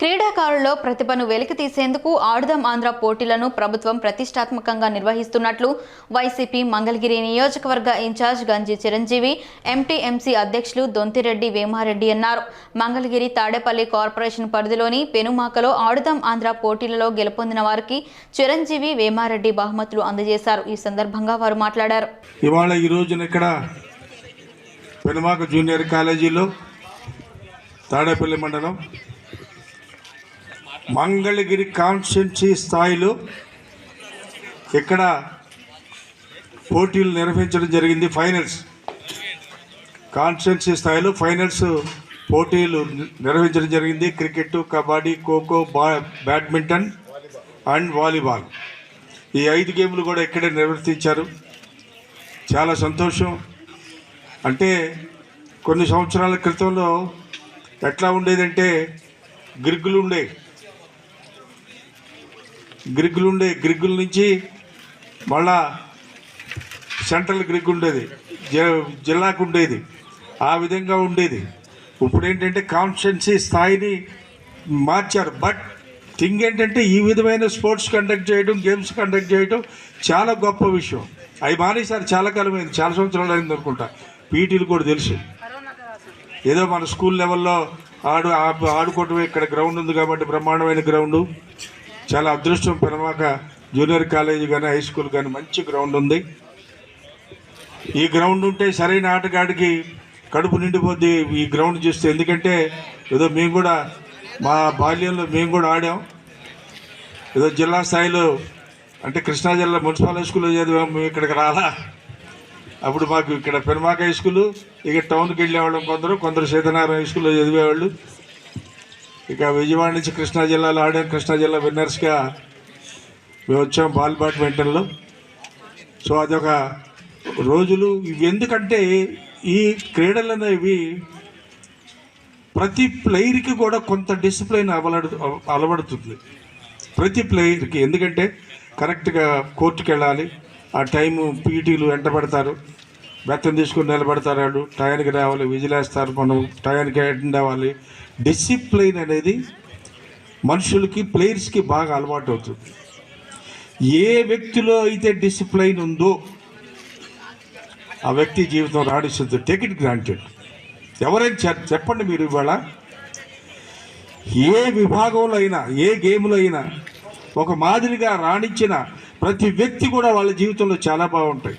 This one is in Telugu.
క్రీడాకారుల్లో ప్రతిభను వెలికి తీసేందుకు ఆడుదాం ఆంధ్ర పోటీలను ప్రభుత్వం ప్రతిష్టాత్మకంగా నిర్వహిస్తున్నట్లు వైసీపీ మంగళగిరి నియోజకవర్గ ఇన్ఛార్జ్ గంజి చిరంజీవి ఎంటీఎంసీ అధ్యక్షులు దొంతిరెడ్డి వేమారెడ్డి అన్నారు. మంగళగిరి తాడేపల్లి కార్పొరేషన్ పరిధిలోని పెనుమాకలో ఆడుదాం ఆంధ్ర పోటీలలో గెలుపొందిన వారికి చిరంజీవి వేమారెడ్డి బహుమతులు అందజేశారు. ఈ సందర్భంగా వారు మాట్లాడారు. ఇవాళ ఈ రోజున ఇక్కడ పెనుమాక జూనియర్ కాలేజీలో తాడేపల్లి మండలం మంగళగిరి కాన్స్టిట్యున్సీ స్థాయిలో ఇక్కడ పోటీలు నిర్వహించడం జరిగింది ఫైనల్స్. కాన్స్టిట్యున్సీ స్థాయిలో ఫైనల్స్ పోటీలు నిర్వహించడం జరిగింది. Cricket kabaddi kho-kho badminton and volleyball. ఈ ఐదు గేమ్లు కూడా ఇక్కడే నిర్వర్తించారు. చాలా సంతోషం. అంటే కొన్ని సంవత్సరాల క్రితంలో ఎట్లా ఉండేదంటే గిరిగ్గులు ఉండేవి. గ్రిగ్గులు ఉండే గ్రిగ్గుల నుంచి మళ్ళా సెంట్రల్ గ్రిగ్ ఉండేది జ- జిల్లాకు ఉండేది ఆ విధంగా ఉండేది. ఇప్పుడు ఏంటంటే కాన్స్టెన్సీ స్థాయిని మార్చారు. బట్ థింగ్ ఏంటంటే ఈ విధమైన స్పోర్ట్స్ కండక్ట్ చేయడం గేమ్స్ కండక్ట్ చేయడం చాలా గొప్ప విషయం. అవి మానేసారు చాలా కాలం అయింది చాలా సంవత్సరాలు అయింది అనుకుంటా. పీటీలు కూడా తెలుసు. ఏదో మన స్కూల్ లెవెల్లో ఆడు ఆడుకోవటమే ఇక్కడ గ్రౌండ్ ఉంది కాబట్టి బ్రహ్మాండమైన గ్రౌండ్. చాలా అదృష్టం పెనమాక జూనియర్ కాలేజీ కానీ హై స్కూల్ కానీ మంచి గ్రౌండ్ ఉంది. ఈ గ్రౌండ్ ఉంటే సరైన ఆటగాడికి కడుపు నిండిపోద్ది ఈ గ్రౌండ్ చూస్తే. ఎందుకంటే ఏదో మేము కూడా మా బాల్యంలో మేము కూడా ఆడాం. ఏదో జిల్లా స్థాయిలో అంటే కృష్ణా జిల్లా మున్సిపల్ హై స్కూల్లో చదివాం మేము ఇక్కడికి రాలా. అప్పుడు మాకు ఇక్కడ పెనమాక హై స్కూల్ ఇక టౌన్కి వెళ్ళేవాళ్ళం కొందరు కొందరు సీతనారాయణ హై స్కూల్లో చదివేవాళ్ళు. ఇక విజయవాడ నుంచి కృష్ణా జిల్లాలో ఆడాం కృష్ణా జిల్లా విన్నర్స్గా మేము వచ్చాం బాల్ బ్యాడ్మింటన్లో. సో అదొక రోజులు. ఇవి ఎందుకంటే ఈ క్రీడలు అనేవి ప్రతి ప్లేయర్కి కూడా కొంత డిసిప్లైన్ అలవడు అలవడుతుంది. ప్రతి ప్లేయర్కి. ఎందుకంటే కరెక్ట్గా కోర్టుకి వెళ్ళాలి ఆ టైము పీటీలు వెంట పెడతారు. బెత్తం తీసుకుని నిలబెడతారు టయానికి రావాలి విజిలేస్తారు మనం. టయానికి అటెండ్ అవ్వాలి డిసిప్లైన్ అనేది మనుషులకి ప్లేయర్స్కి బాగా అలవాటు అవుతుంది. ఏ వ్యక్తిలో అయితే డిసిప్లైన్ ఉందో ఆ వ్యక్తి జీవితం రాణిస్తుంది. టికెట్ గ్రాంటెడ్ ఎవరైనా చెప్పండి మీరు ఇవాళ. ఏ విభాగంలో అయినా ఏ గేమ్లో అయినా ఒక మాదిరిగా రాణించిన ప్రతి వ్యక్తి కూడా వాళ్ళ జీవితంలో చాలా బాగుంటాయి.